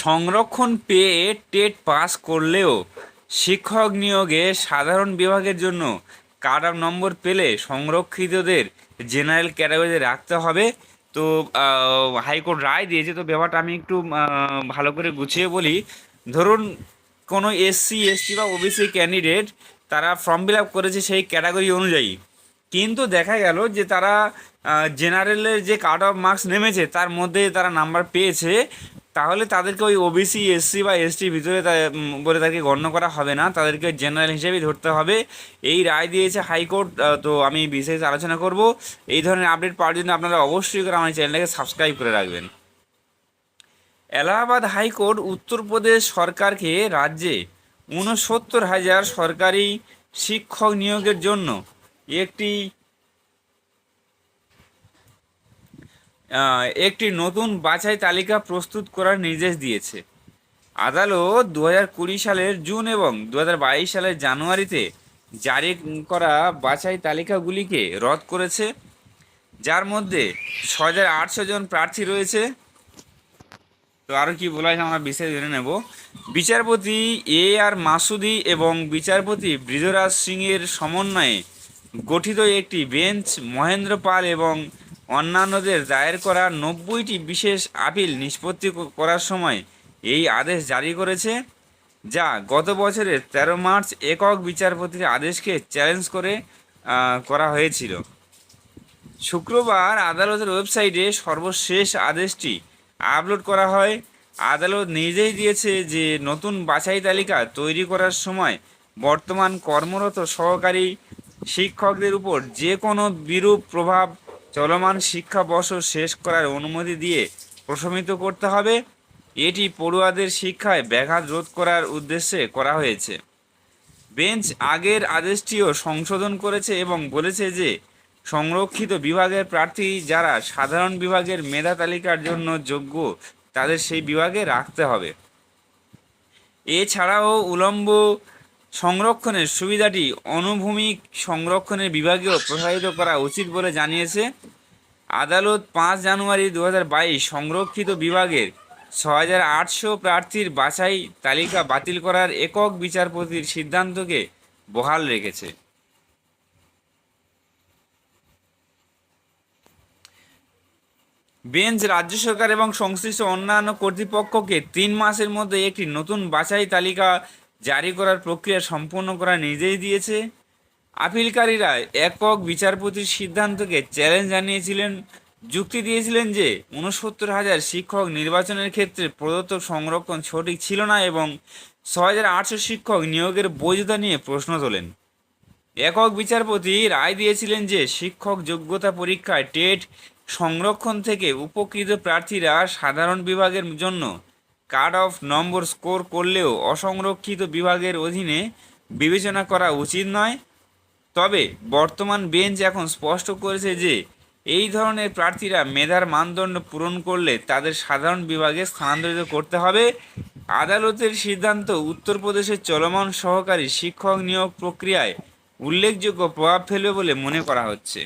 সংরক্ষণ পেয়ে TET pass করলেও শিক্ষক নিয়োগে সাধারণ বিভাগের জন্য কাট অফ নম্বর পেলে সংরক্ষিতদের জেনারেল ক্যাটাগরিতে রাখতে হবে। তো হাইকোর্ট রায় দিয়েছে, তো ব্যাপারটা আমি একটু ভালো করে গুছিয়ে বলি। ধরুন, কোনো এসসি, এসটি বা ওবিসি ক্যান্ডিডেট তারা ফর্ম ফিল আপ করেছে সেই ক্যাটাগরি অনুযায়ী। কিন্তু দেখা গেল যে তারা জেনারেলের যে কাট অফ মার্কস নেমেছে, তার মধ্যে তারা নাম্বার পেয়েছে। তাহলে তাদেরকে ওই ওবিসি এসসি বা এসটির ভিতরে বলে তাদেরকে গণ্য করা হবে না। তাদেরকে জেনারেল হিসেবেই ধরতে হবে। এই রায় দিয়েছে হাইকোর্ট তো আমি বিশেষ আলোচনা করব। এই ধরনের আপডেট পাওয়ার জন্য আপনারা অবশ্যই করে আমার চ্যানেলটাকে সাবস্ক্রাইব করে রাখবেন। এলাহাবাদ হাইকোর্ট উত্তরপ্রদেশ সরকারকে রাজ্যে ঊনসত্তর হাজার সরকারি শিক্ষক নিয়োগের জন্য একটি একটি নতুন বাছাই তালিকা প্রস্তুত করার নির্দেশ দিয়েছে। আদালত দু হাজার কুড়ি সালের জুন এবং দু হাজার বাইশ সালের জানুয়ারিতে জারি করা বাছাই তালিকাগুলিকে রদ করেছে, যার মধ্যে ছ জন প্রার্থী রয়েছে। তো আরও কি বলা হয় আমরা বিশেষ জেনে নেব। বিচারপতি এ আর মাসুদি এবং বিচারপতি ব্রিজরাজ সিংয়ের সমন্বয়ে গঠিত একটি বেঞ্চ মহেন্দ্র পাল এবং অন্যান্যদের দায়ের করা নব্বইটি বিশেষ আপিল নিষ্পত্তি করার সময় এই আদেশ জারি করেছে, যা গত বছরের তেরো মার্চ একক বিচারপতির আদেশকে চ্যালেঞ্জ করে করা হয়েছিল। শুক্রবার আদালতের ওয়েবসাইটে সর্বশেষ আদেশটি আপলোড করা হয়। আদালত নিজেই দিয়েছে যে নতুন বাছাই তালিকা তৈরি করার সময় বর্তমান কর্মরত সহকারী শিক্ষকদের উপর যে কোনো বিরূপ প্রভাব চলমান শিক্ষাবর্ষ শেষ করার অনুমতি দিয়ে প্রশমিত করতে হবে। এটি পড়ুয়াদের শিক্ষায় ব্যাঘাত রোধ করার উদ্দেশ্যে করা হয়েছে। বেঞ্চ আগের আদেশটিও সংশোধন করেছে এবং বলেছে যে, সংরক্ষিত বিভাগের প্রার্থী যারা সাধারণ বিভাগের মেধা তালিকার জন্য যোগ্য, তাদের সেই বিভাগে রাখতে হবে। এছাড়াও উলম্ব সংরক্ষণের সুবিধাটি অনুভূমিক সংরক্ষণের বিভাগেও প্রসারিত করা উচিত বলে জানিয়েছে আদালত পাঁচ জানুয়ারি দু হাজার বাইশ সংরক্ষিত বিভাগের ছ হাজার আটশো প্রার্থীর বাছাই তালিকা বাতিল করার একক বিচারপতির সিদ্ধান্তকে বহাল রেখেছে। বেঞ্চ, রাজ্য সরকার এবং সংশ্লিষ্ট অন্যান্য কর্তৃপক্ষকে তিন মাসের মধ্যে একটি নতুন বাছাই তালিকা জারি করার প্রক্রিয়া সম্পন্ন করার নির্দেশ দিয়েছে। আপিলকারীরা একক বিচারপতির সিদ্ধান্তকে চ্যালেঞ্জ জানিয়েছিলেন। যুক্তি দিয়েছিলেন যে উনসত্তর হাজার শিক্ষক নির্বাচনের ক্ষেত্রে প্রদত্ত সংরক্ষণ সঠিক ছিল না এবং ছ হাজার আটশো শিক্ষক নিয়োগের বৈধতা নিয়ে প্রশ্ন তোলেন। একক বিচারপতি রায় দিয়েছিলেন যে, শিক্ষক যোগ্যতা পরীক্ষায় টেট সংরক্ষণ থেকে উপকৃত প্রার্থীরা সাধারণ বিভাগের জন্য কার্ড অফ নম্বর স্কোর করলেও অসংরক্ষিত বিভাগের অধীনে বিবেচনা করা উচিত নয়। তবে বর্তমান বেঞ্চ এখন স্পষ্ট করেছে যে এই ধরনের প্রার্থীরা মেধার মানদণ্ড পূরণ করলে তাদের সাধারণ বিভাগে স্থানান্তরিত করতে হবে। আদালতের সিদ্ধান্ত উত্তরপ্রদেশের চলমান সহকারী শিক্ষক নিয়োগ প্রক্রিয়ায় উল্লেখযোগ্য প্রভাব ফেলবে বলে মনে করা হচ্ছে।